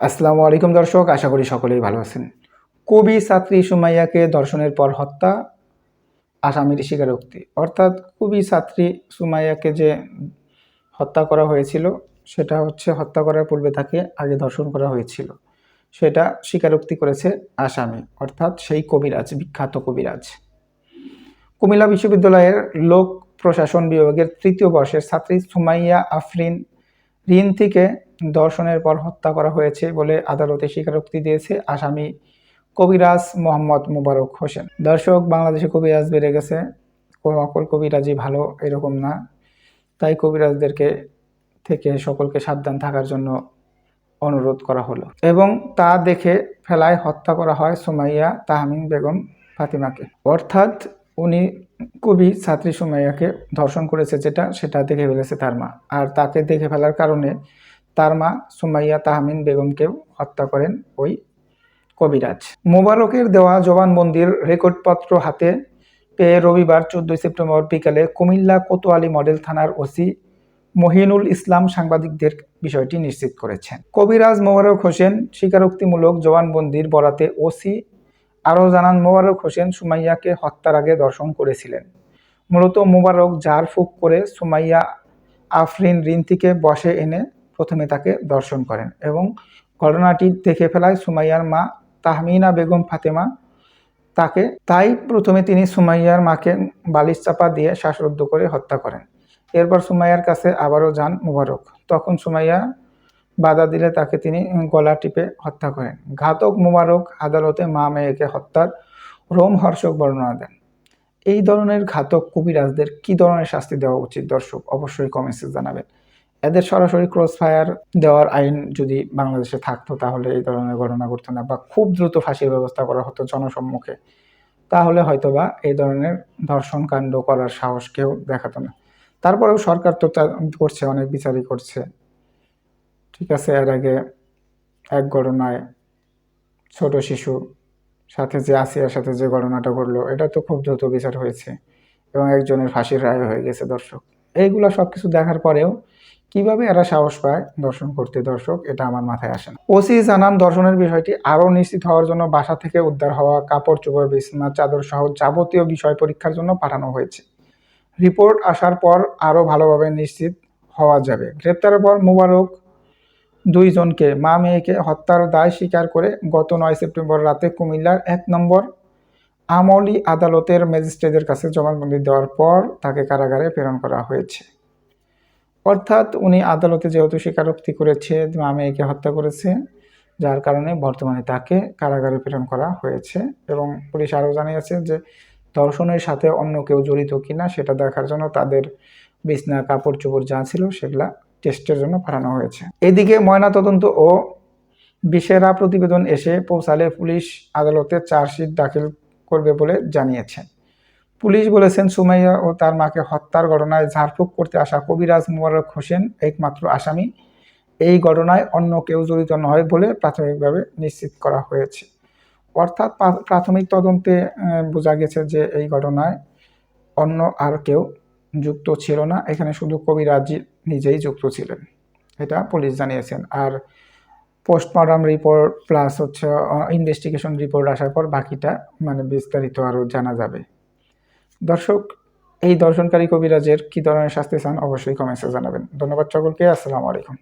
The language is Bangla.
আসসালামু আলাইকুম দর্শক, আশা করি সকলেই ভালো আছেন। কবি ছাত্রী সুমাইয়াকে দর্শনের পর হত্যা, আসামির স্বীকারোক্তি। অর্থাৎ কবি ছাত্রী সুমাইয়াকে যে হত্যা করা হয়েছিল, সেটা হচ্ছে হত্যা করার পূর্বে তাকে আগে দর্শন করা হয়েছিল। সেটা স্বীকারোক্তি করেছে আসামি, অর্থাৎ সেই কবিরাজ, বিখ্যাত কবিরাজ। কুমিল্লা বিশ্ববিদ্যালয়ের লোক প্রশাসন বিভাগের তৃতীয় বর্ষের ছাত্রী সুমাইয়া আফরিন ঋণ থেকে দর্শনের পর হত্যা করা হয়েছে বলে আদালতে স্বীকারোক্তি দিয়েছে আসামি কবিরাজ মোহাম্মদ মুবারক হোসেন। দর্শক, বাংলাদেশে কবিরাজ বেড়ে গেছে। সকল কবিরাজই ভালো এরকম না। তাই কবিরাজদেরকে থেকে সকলকে সাবধান থাকার জন্য অনুরোধ করা হলো। এবং তা দেখে ফেলায় হত্যা করা হয় সুমাইয়া তাহমিন বেগম ফাতিমাকে। অর্থাৎ উনি কবি ছাত্রী সুমাইয়াকে ধর্ষণ করেছে যেটা, সেটা দেখে ফেলেছে তার মা। আর তাকে দেখে ফেলার কারণে তার মা সুমাইয়া তাহমিন বেগমকেও হত্যা করেন ওই কবিরাজ। মোবারকের দেওয়া জবানবন্দির রেকর্ডপত্র হাতে পেয়ে রবিবার চোদ্দই সেপ্টেম্বর বিকালে কুমিল্লা কোতোয়ালি মডেল থানার ওসি মহিনুল ইসলাম সাংবাদিকদের বিষয়টি নিশ্চিত করেছেন। কবিরাজ মোবারক হোসেন স্বীকারোক্তিমূলক জবানবন্দির বরাতে ওসি আরও জানান, মোবারক হোসেন সুমাইয়াকে হত্যার আগে দর্শন করেছিলেন। মূলত মোবারক ঝাড়ফুঁক করে সুমাইয়া আফরিন রিন্তিকে বসে এনে প্রথমে তাকে দর্শন করেন এবং ঘটনাটি দেখে ফেলায় সুমাইয়ার মা তাহমিনা বেগম ফাতেমা তাকে, তাই প্রথমে তিনি সুমাইয়ার মাকে বালিশ চাপা দিয়ে শ্বাসরুদ্ধ করে হত্যা করেন। এরপর সুমাইয়ার কাছে আবারও যান মুবারক। তখন সুমাইয়া বাধা দিলে তাকে তিনি গলা টিপে হত্যা করেন। ঘাতক মুবারক আদালতে মা মেয়েকে হত্যার রোমহর্ষক বর্ণনা দেন। এই ধরনের ঘাতক কবিরাজদের কি ধরনের শাস্তি দেওয়া উচিত দর্শক? অবশ্যই কমেন্টসে জানাবেন। এদের সরাসরি ক্রস ফায়ার দেওয়ার আইন যদি বাংলাদেশে থাকতো, তাহলে এই ধরনের ঘটনা ঘটতো না বা খুব দ্রুত ফাঁসির ব্যবস্থা করা হতো জনসম্মুখে, তাহলে হয়তোবা এই ধরনের ধর্ষণ কাণ্ড করার সাহস কেউ দেখাতো না। তারপরেও সরকার তো করছে, অনেক বিচারই করছে। ঠিক আছে, এর আগে এক ঘটনায় ছোট শিশু সাথে যে আসিয়ার সাথে যে ঘটনাটা ঘটলো, এটা তো খুব দ্রুত বিচার হয়েছে এবং একজনের ফাঁসির রায় হয়ে গেছে দর্শক। এইগুলো সব কিছু দেখার পরেও কীভাবে এরা সাহস পায় দর্শন করতে, দর্শক? এটা আমার মাথায় আসে না। ওসি জানান, দর্শনের বিষয়টি আরও নিশ্চিত হওয়ার জন্য বাসা থেকে উদ্ধার হওয়া, কাপড় চোপড়, বিছনা চাদর সহ যাবতীয় বিষয় পরীক্ষার জন্য পাঠানো হয়েছে। রিপোর্ট আসার পর আরও ভালোভাবে নিশ্চিত হওয়া যাবে। গ্রেপ্তারের পর মুবারক দুইজনকে মা মেয়েকে হত্যার দায় স্বীকার করে গত নয় সেপ্টেম্বর রাতে কুমিল্লার এক নম্বর আমলি আদালতের ম্যাজিস্ট্রেটের কাছে জবানবন্দি দেওয়ার পর তাকে কারাগারে প্রেরণ করা হয়েছে। অর্থাৎ উনি আদালতে যেহেতু স্বীকারোক্তি করেছে মা মেয়েকে হত্যা করেছে, যার কারণে বর্তমানে তাকে কারাগারে প্রেরণ করা হয়েছে এবং পুলিশ আরও জানিয়েছে যে ধর্ষণের সাথে অন্য কেউ জড়িত কিনা সেটা দেখার জন্য তাদের বিছনা, কাপড় চোপড় যা ছিল সেগুলা টেস্টের জন্য পাঠানো হয়েছে। এদিকে ময়নাতদন্ত ও বিশেরা প্রতিবেদন এসে পৌঁছালে পুলিশ আদালতে চার্জশিট দাখিল করবে বলে জানিয়েছেন। পুলিশ বলেছেন, সুমাইয়া ও তার মাকে হত্যার ঘটনায় ঝাড়ফুঁক করতে আসা কবিরাজ মুবারক হোসেন একমাত্র আসামি। এই ঘটনায় অন্য কেউ জড়িত নয় বলে প্রাথমিকভাবে নিশ্চিত করা হয়েছে। অর্থাৎ প্রাথমিক তদন্তে বোঝা গেছে যে এই ঘটনায় অন্য আর কেউ যুক্ত ছিল না। এখানে শুধু কবিরাজ নিজেই যুক্ত ছিলেন, এটা পুলিশ জানিয়েছেন। আর পোস্টমর্টম রিপোর্ট প্লাস হচ্ছে ইনভেস্টিগেশন রিপোর্ট আসার পর বাকিটা মানে বিস্তারিত আরও জানা যাবে। দর্শক, এই দর্শনকারী কবিরাজের কী ধরনের শাস্তি চান অবশ্যই কমেন্টসে জানাবেন। ধন্যবাদ সকলকে, আসসালামু আলাইকুম।